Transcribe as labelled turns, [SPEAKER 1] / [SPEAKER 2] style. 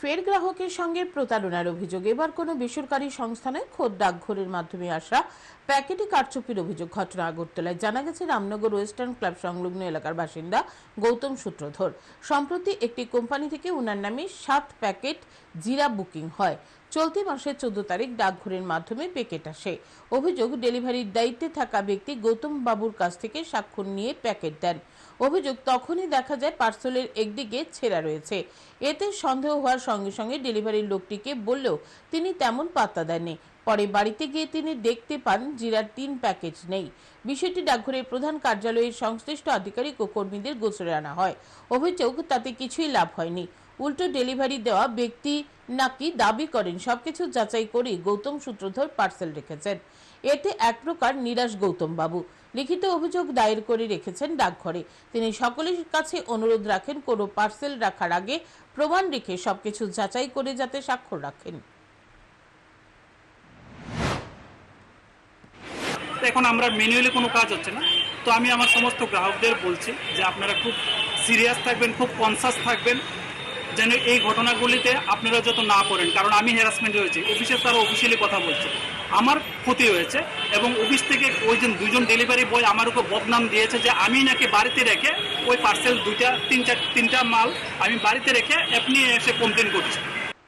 [SPEAKER 1] ফের গ্রাহকের সঙ্গে প্রতারণার অভিযোগ। এবার কোনো বেসরকারি সংস্থানে খোদ ডাকঘরের মাধ্যমে আসা প্যাকেটে কারচুপির অভিযোগ ঘটনা আগরতলায়। জানা গেছে, রামনগর ওয়েস্টার্ন ক্লাব সংলগ্ন এলাকার বাসিন্দা গৌতম সূত্রধর। সম্প্রতি একটি কোম্পানি থেকে ওনার নামে সাত প্যাকেট জিরা বুকিং হয়। চলতি মাসের চোদ্দ তারিখ ডাকঘরের মাধ্যমে প্যাকেট আসে। অভিযোগ, ডেলিভারির দায়িত্বে থাকা ব্যক্তি গৌতম বাবুর কাছ থেকে স্বাক্ষর নিয়ে প্যাকেট দেন। অভিযোগ তখনই দেখা যায় পার্সেলের একদিকে ছেঁড়া রয়েছে। এতে সন্দেহ হওয়ার সঙ্গে সঙ্গে ডেলিভারির লোকটিকে বললেও তিনি তেমন পাত্তা দেননি। পরে বাড়িতে গিয়ে তিনি দেখতে পান জিরার তিন প্যাকেজ নেই। বিষয়টি ডাকঘরের প্রধান কার্যালয়ের সংশ্লিষ্ট আধিকারিক ও কর্মীদের গোচরে আনা হয়। অভিযোগ, তাতে কিছুই লাভ হয়নি। উল্টো ডেলিভারি দেওয়া ব্যক্তি নাকি দাবি করেন, সবকিছু যাচাই করে গৌতম সূত্রধর পার্সেল রেখেছেন। এতে এক প্রকার নিরাশ গৌতম বাবু লিখিত অভিযোগ দায়ের করে রেখেছেন ডাকঘরে। তিনি সকলের কাছে অনুরোধ রাখেন, কোনো পার্সেল রাখার আগে প্রমাণ রেখে সবকিছু যাচাই করে যাতে স্বাক্ষর রাখেন।
[SPEAKER 2] এখন আমরা ম্যানুয়ালি কোনো কাজ হচ্ছে না। তো আমি আমার সমস্ত গ্রাহকদের বলছি যে আপনারা খুব সিরিয়াস থাকবেন, খুব কনসাস থাকবেন, যেন এই ঘটনাগুলিতে আপনারা যত না করেন কারণ আমি হ্যারাসমেন্ট হয়েছি। অফিসের তারা অফিসিয়ালি কথা বলছে। আমার ক্ষতি হয়েছে এবং অফিস থেকে ওই যে দুজন ডেলিভারি বয় আমার উপর বদনাম দিয়েছে যে আমি নাকি বাড়িতে রেখে ওই পার্সেল দুইটা, তিনটা তিনটা মাল আমি বাড়িতে রেখে আপনি এসে কমপ্লেন করছি